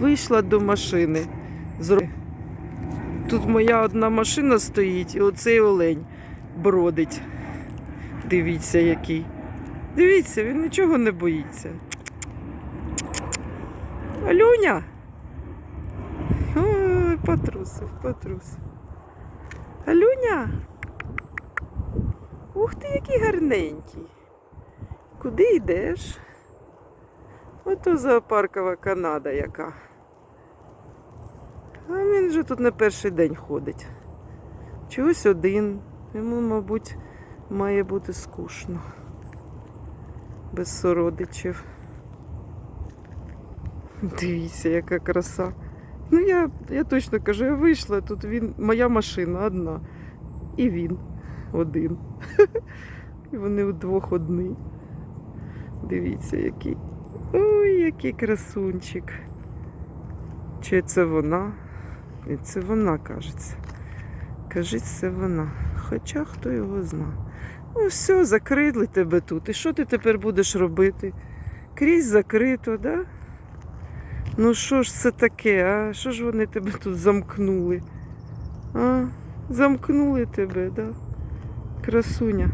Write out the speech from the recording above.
Вийшла до машини. Тут моя одна машина стоїть, і оцей олень бродить. Дивіться, який. Дивіться, він нічого не боїться. Алюня! Ой, потрусив, потрусив. Алюня! Ух ти, який гарненький. Куди йдеш? Ото зоопаркова Канада яка. А він же тут не перший день ходить. Чогось один. Йому, мабуть, має бути скучно. Без сородичів. Дивіться, яка краса. Ну, я, я точно кажу, я вийшла, тут він, моя машина одна. І він один. І вони вдвох одні. Дивіться, який. Ой, який красунчик. Чи це вона? Це вона, кажеться. Кажуть, це вона. Хоча хто його зна. Ну все, закрили тебе тут. І що ти тепер будеш робити? Крізь закрито, да? Ну що ж це таке, а? Що ж вони тебе тут замкнули? А? Замкнули тебе, да? Красуня.